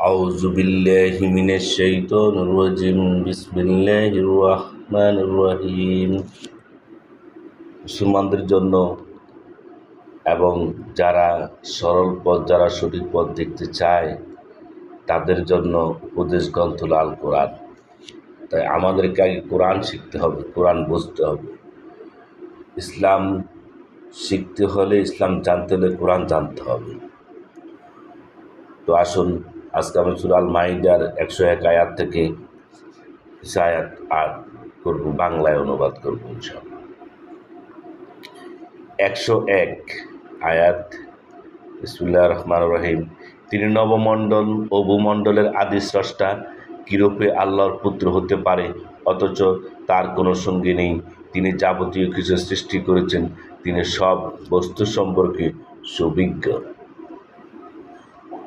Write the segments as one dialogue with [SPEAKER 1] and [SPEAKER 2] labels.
[SPEAKER 1] أعوذ بالله من الشيطان الرجيم بسم الله الرحمن الرحيم মুসলমানদের জন্য এবং যারা সরল পথ যারা সঠিক পথ দেখতে চায় তাদের জন্য উপদেশ গ্রন্থ হলো আল কোরআন তাই আমাদেরকে আগে কোরআন শিখতে হবে কোরআন বুঝতে হবে ইসলাম শিখতে হলে ইসলাম জানতে হলে কোরআন জানতে হবে তো আসুন আজকে আমি সুরাল মাইডার একশো এক আয়াত থেকে আয়াত আর করব, বাংলায় অনুবাদ করব একশো এক আয়াত ইসমুল্লাহ রহমান রহিম। তিনি নবমণ্ডল ও ভূমণ্ডলের আদি স্রষ্টা, কিরূপে আল্লাহর পুত্র হতে পারে? অথচ তার কোনো সঙ্গী নেই। তিনি যাবতীয় কিছু সৃষ্টি করেছেন। তিনি সব বস্তু সম্পর্কে সুবিজ্ঞ।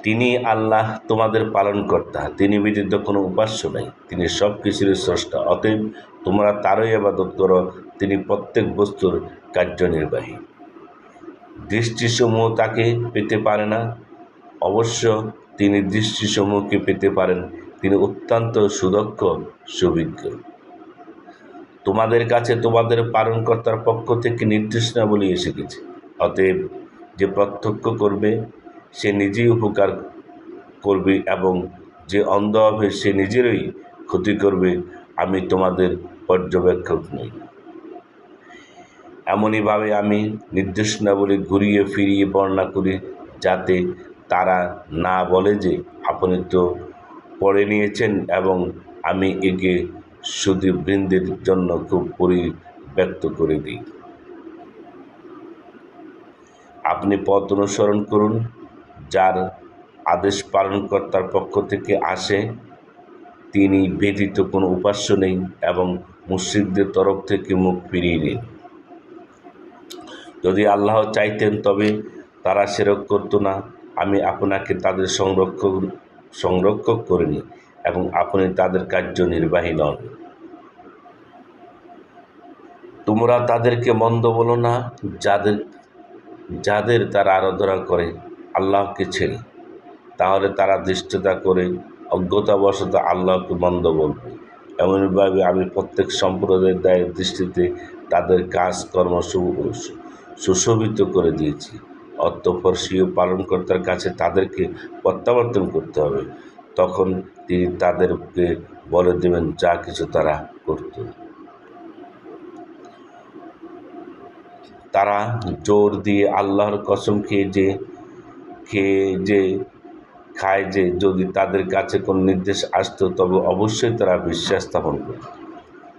[SPEAKER 1] তিনি আল্লাহ তোমাদের পালনকর্তা, তিনি ব্যতীত কোনো উপাস্য নাই। তিনি সব কিছুর স্রষ্টা, অতএব তোমরা তারই আবাদত করো, তিনি প্রত্যেক বস্তুর কার্যনির্বাহী। দৃষ্টিসমূহ তাকে পেতে পারে না। অবশ্য তিনি দৃষ্টিসমূহকে পেতে পারেন, তিনি অত্যন্ত সুদক্ষ, সুবিজ্ঞ। তোমাদের কাছে তোমাদের পালনকর্তার পক্ষ থেকে নির্দেশনাবলী এসে গেছে। অতএব যে প্রত্যক্ষ করবে সে নিজেই উপকার করবে এবং যে অন্ধ হবে সে নিজেরই ক্ষতি করবে, আমি তোমাদের পর্যবেক্ষক নই। এমনইভাবে আমি নির্দেশনাবলী ঘুরিয়ে ফিরিয়ে বর্ণনা করি যাতে তারা না বলে যে আপনি তো পড়ে নিয়েছেন এবং আমি একে শুধু বৃন্দের জন্য খুব পরিব্যক্ত করে দিই। আপনি পথ অনুসরণ করুন। যার আদেশ পালনকর্তার পক্ষ থেকে আসে, তিনি ব্যতীত কোনো উপাস্য নেই এবং মুসিদদের তরফ থেকে মুখ ফিরিয়ে নিন। যদি আল্লাহ চাইতেন তবে তারা সেরক করতো না। আমি আপনাকে তাদের সংরক্ষক সংরক্ষক করিনি এবং আপনি তাদের কার্যনির্বাহী নন। তোমরা তাদেরকে মন্দ বলো না, যাদের যাদের তারা আরাধনা করে। আল্লাহকে ছেড়ে। তাহলে তারা দৃষ্টতা করে অজ্ঞতাবশত আল্লাহকে মন্দ বলবে। এমনভাবে আমি প্রত্যেক সম্প্রদায়ের দায়ের দৃষ্টিতে তাদের কাজকর্ম সুশোভিত করে দিয়েছি। অতঃপর স্বীয় পালনকর্তার কাছে তাদেরকে প্রত্যাবর্তন করতে হবে। তখন তিনি তাদেরকে বলে দেবেন, যা কিছু তারা করত। তারা জোর দিয়ে আল্লাহর কসম খেয়ে যে খেয়ে যে, খায় যে, যদি তাদের কাছে কোনো নির্দেশ আসতো, তবে অবশ্যই তারা বিশ্বাস স্থাপন করত।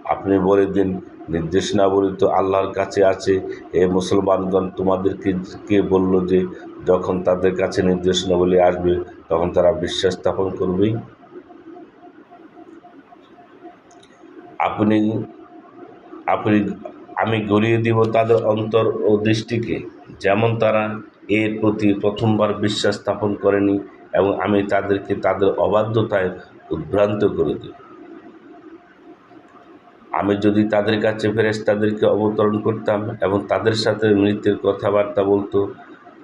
[SPEAKER 1] আপনি বলে দিন নির্দেশনাবলী তো আল্লাহর কাছে আছে। এ মুসলমানগণ, তোমাদেরকে কে বলল যে, যখন তাদের কাছে নির্দেশনাবলী আসবে, তখন তারা বিশ্বাস স্থাপন করবেই? আপনি আপনি, আমি গড়িয়ে দিব তাদের অন্তর ও দৃষ্টিকে। যেমন তারা এর প্রতি প্রথমবার বিশ্বাস স্থাপন করেনি এবং আমি তাদেরকে তাদের অবাধ্যতায় উদ্ভ্রান্ত করে দিই। আমি যদি তাদের কাছে ফেরেস তাদেরকে অবতরণ করতাম এবং তাদের সাথে মৃত্যুর কথাবার্তা বলতো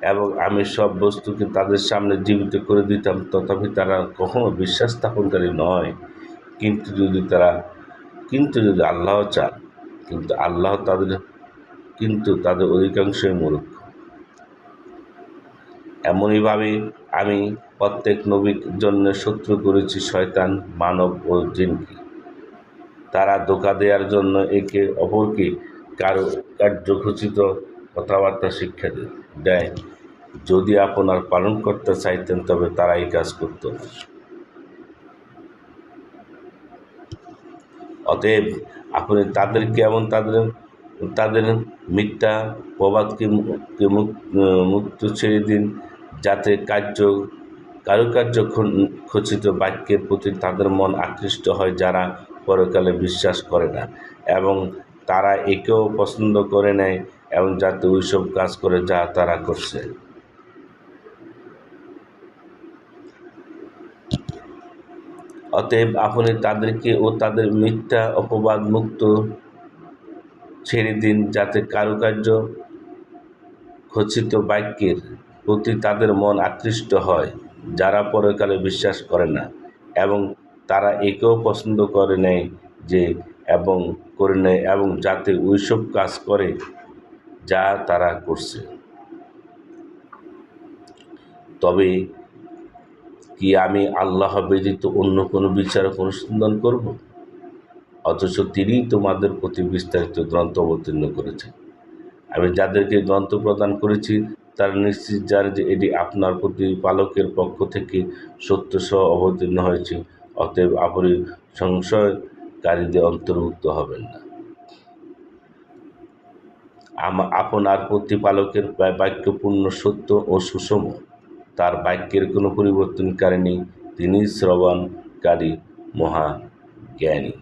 [SPEAKER 1] এবং আমি সব বস্তুকে তাদের সামনে জীবিত করে দিতাম, তথাপি তারা কখনো বিশ্বাস স্থাপনকারী নয়। কিন্তু যদি তারা, কিন্তু যদি আল্লাহ চান, কিন্তু আল্লাহ তাদের, কিন্তু তাদের অধিকাংশই মূর্খ। এমনইভাবে আমি প্রত্যেক নবীর জন্য শত্রু করেছি শয়তান, মানব ও জিনকে। তারা ধোকা দেওয়ার জন্য একে অপরকে কারও কার্যখচিত কথাবার্তা শিক্ষা দেয়। যদি আপনার পালন করতে চাইতেন, তবে তারা এই কাজ করত অতএব আপনি তাদেরকে এমন তাদের তাদের মিথ্যা প্রবাদকে মুক্ত ছেড়ে দিন। যাতে কার্য, কারুকার্য খচিত বাক্যের প্রতি তাদের মন আকৃষ্ট হয় যারা পরকালে বিশ্বাস করে না। এবং তারা একেও পছন্দ করে নেয় এবং যাতে ওইসব কাজ করে যা তারা করছে। অতএব আপনি তাদেরকে ও তাদের মিথ্যা অপবাদ মুক্ত ছেড়ে দিন যাতে কারুকার্য খচিত বাক্যের প্রতি তাদের মন আকৃষ্ট হয়, যারা পরকালে বিশ্বাস করে না, এবং তারা একেও পছন্দ করে নেয় যে এবং করে নেয় এবং যাতে ওইসব কাজ করে যা তারা করছে। তবে কি আমি আল্লাহ ব্যতীত অন্য কোনো বিচারক অনুসন্ধান করব? অথচ তিনিই তোমাদের প্রতি বিস্তারিত গ্রন্থ অবতীর্ণ করেছেন। আমি যাদেরকে গ্রন্থ প্রদান করেছি তারা নিশ্চিত জানে যে এটি আপনার প্রতি পালকের পক্ষ থেকে সত্য সহ অবতীর্ণ হয়েছে, অতএব আপনি সংশয়কারীদের অন্তর্ভুক্ত হবেন না। আপনার প্রতিপালকের বাক্য পূর্ণ সত্য ও সুষম, তার বাক্যের কোনো পরিবর্তনকারী নেই তিনি শ্রবণকারী মহা জ্ঞানী